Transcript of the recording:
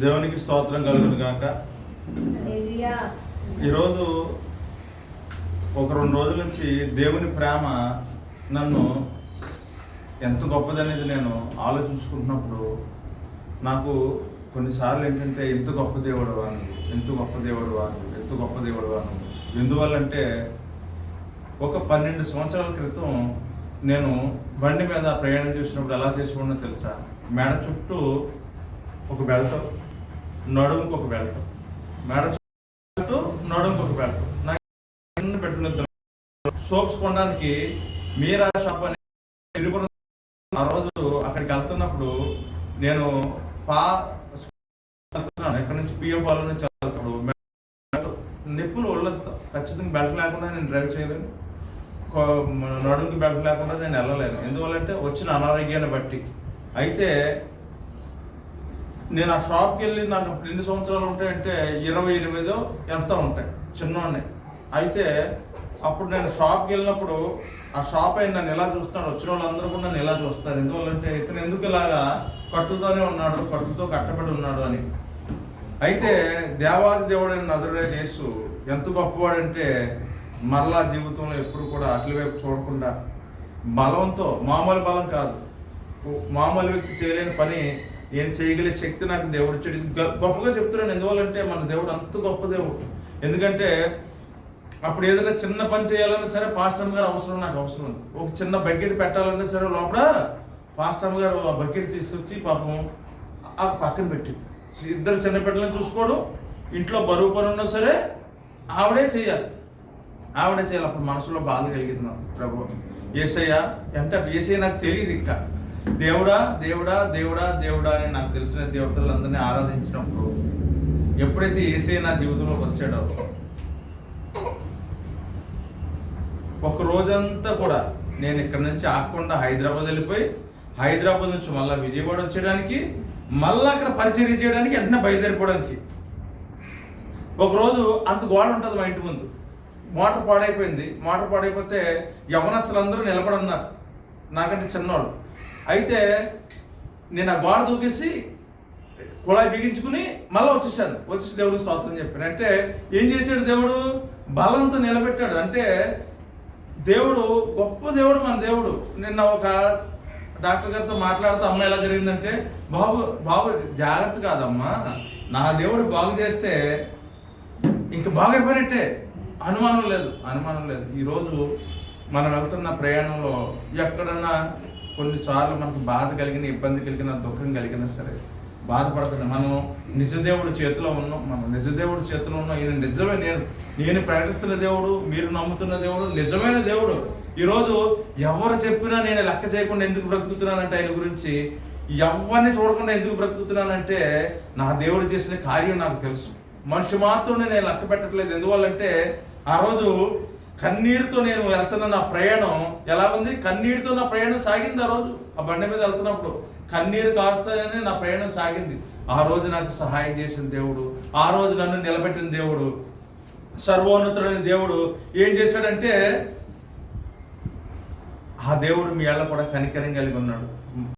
దేవునికి స్తోత్రం కలుగును గాక. ఈరోజు ఒక రెండు రోజుల నుంచి దేవుని ప్రేమ నన్ను ఎంత గొప్పదనేది నేను ఆలోచించుకుంటున్నప్పుడు నాకు కొన్నిసార్లు ఏంటంటే ఎంత గొప్ప దేవుడు వాను ఎంత గొప్ప దేవుడు వాను ఎంత గొప్ప దేవుడు వాను ఎందువల్లంటే ఒక పన్నెండు సంవత్సరాల క్రితం నేను బండి మీద ప్రయాణం చేసినప్పుడు ఎలా చేసుకున్నా తెలుసా? మేడ చుట్టూ ఒక బెల్ట్ నడుముకు ఒక బెల్ట్ మేడ చుట్టూ నడుముకు ఒక బెల్ట్ నాకు చిన్న పెట్టిన సోప్స్ కొనడానికి మీరా షాప్ అని ఆ రోజు అక్కడికి వెళ్తున్నప్పుడు నేను పా వెళ్తున్నాను. ఎక్కడి నుంచి పిఎం పాలన నుంచి వెళ్తున్నప్పుడు నిప్పులు ఒళ్ళంతా ఖచ్చితంగా బెల్ట్ లేకుండా నేను డ్రైవ్ చేయలేను. నడుముకి బెల్ట్ లేకుండా నేను వెళ్ళలేను. ఎందువల్లంటే వచ్చిన అనారోగ్యాన్ని బట్టి. అయితే నేను ఆ షాప్కి వెళ్ళి నాకు అప్పుడు ఎన్ని సంవత్సరాలు ఉంటాయంటే ఇరవై ఎనిమిదో ఎంత ఉంటాయి? చిన్నోడిని. అయితే అప్పుడు నేను షాప్కి వెళ్ళినప్పుడు ఆ షాప్ అయిన నన్ను ఎలా చూస్తున్నాడు? వచ్చిన వాళ్ళందరూ కూడా నన్ను ఎలా చూస్తున్నారు? ఎందువల్లంటే ఇతను ఎందుకు ఇలాగా కట్టుతోనే ఉన్నాడు కట్టుతో కట్టబడి ఉన్నాడు అని. అయితే దేవాది దేవుడైన నదుడైన యేసు ఎంత గొప్పవాడంటే మరలా జీవితంలో ఎప్పుడు కూడా అట్ల వైపు చూడకుండా బలంతో మామూలు బలం కాదు. మామూలు వ్యక్తి చేయలేని పని నేను చేయగలిగే శక్తి నాకు దేవుడు ఇచ్చాడు. ఇది గొప్పగా చెప్తున్నాను. ఎందువల్లంటే మన దేవుడు అంత గొప్ప దేవుడు. ఎందుకంటే అప్పుడు ఏదైనా చిన్న పని చేయాలన్నా సరే పాస్టమ్ గారు అవసరం నాకు అవసరం ఉంది. ఒక చిన్న బకెట్ పెట్టాలన్నా సరే లోపల పాస్టమ్ గారు ఆ బకెట్ తీసుకొచ్చి పాపం ఆ పక్కన పెట్టి. ఇద్దరు చిన్న బిడ్డలను చూసుకోవడం ఇంట్లో బరువు పని ఉన్నా సరే ఆవిడే చేయాలి. ఆవిడే చేయాలి. అప్పుడు మనసులో బాధ కలిగింది నాకు ప్రభు. ఏసయ్య అంటే ఏసయ్య నాకు తెలియదు ఇంకా. దేవుడా దేవుడా దేవుడా దేవుడా అని నాకు తెలిసిన దేవతలందరినీ ఆరాధించినప్పుడు ఎప్పుడైతే ఏసే నా జీవితంలోకి వచ్చాడో ఒక రోజంతా కూడా నేను ఇక్కడ నుంచి ఆకుండా హైదరాబాద్ వెళ్ళిపోయి హైదరాబాద్ నుంచి మళ్ళీ విజయవాడ వచ్చేయడానికి మళ్ళీ అక్కడ పరిచర్య చేయడానికి వెంటనే బయలుదేరిపోవడానికి. ఒకరోజు అంత గోడ ఉంటుంది మా ఇంటి ముందు. మోటార్ పాడైపోయింది. మోటార్ పాడైపోతే యవనస్తులందరూ నిలబడి ఉన్నారు. నాకంటే చిన్నవాడు అయితే నేను ఆ గోడ దూకేసి కుళాయి బిగించుకుని మళ్ళీ వచ్చేసాను. వచ్చేసి దేవుడికి స్తోత్రం చెప్పాను. అంటే ఏం చేశాడు దేవుడు? బలంతో నిలబెట్టాడు. అంటే దేవుడు గొప్ప దేవుడు మన దేవుడు. నిన్న ఒక డాక్టర్ గారితో మాట్లాడుతూ అమ్మ ఎలా జరిగిందంటే బాబు బాబు జాగ్రత్త కాదమ్మా. నా దేవుడు బాగు చేస్తే ఇంక బాగైపోయినట్టే. అనుమానం లేదు అనుమానం లేదు. ఈరోజు మనం వెళ్తున్న ప్రయాణంలో ఎక్కడన్నా కొన్నిసార్లు మనకు బాధ కలిగిన ఇబ్బంది కలిగిన దుఃఖం కలిగినా సరే బాధపడకుండా మనం నిజదేవుడి చేతిలో ఉన్నాం. మనం నిజదేవుడి చేతిలో ఉన్నాం. ఈయన నిజమే నేను నేను ప్రకటిస్తున్న దేవుడు మీరు నమ్ముతున్న దేవుడు నిజమైన దేవుడు. ఈరోజు ఎవరు చెప్పినా నేను లెక్క చేయకుండా ఎందుకు బ్రతుకుతున్నానంటే ఆయన గురించి ఎవరిని చూడకుండా ఎందుకు బ్రతుకుతున్నానంటే నా దేవుడు చేసిన కార్యం నాకు తెలుసు. మనిషి మాత్రం నేను లెక్క పెట్టట్లేదు. ఎందువల్లంటే ఆ రోజు కన్నీరుతో నేను వెళ్తున్న నా ప్రయాణం ఎలా ఉంది? కన్నీరుతో నా ప్రయాణం సాగింది ఆ రోజు? ఆ బండి మీద వెళ్తున్నప్పుడు కన్నీరు కారుతానే నా ప్రయాణం సాగింది. ఆ రోజు నాకు సహాయం చేసిన దేవుడు ఆ రోజు నన్ను నిలబెట్టిన దేవుడు సర్వోన్నతుడైన దేవుడు ఏం చేశాడంటే ఆ దేవుడు మీ ఏళ్ళ కూడా కనికరం కలిగి ఉన్నాడు.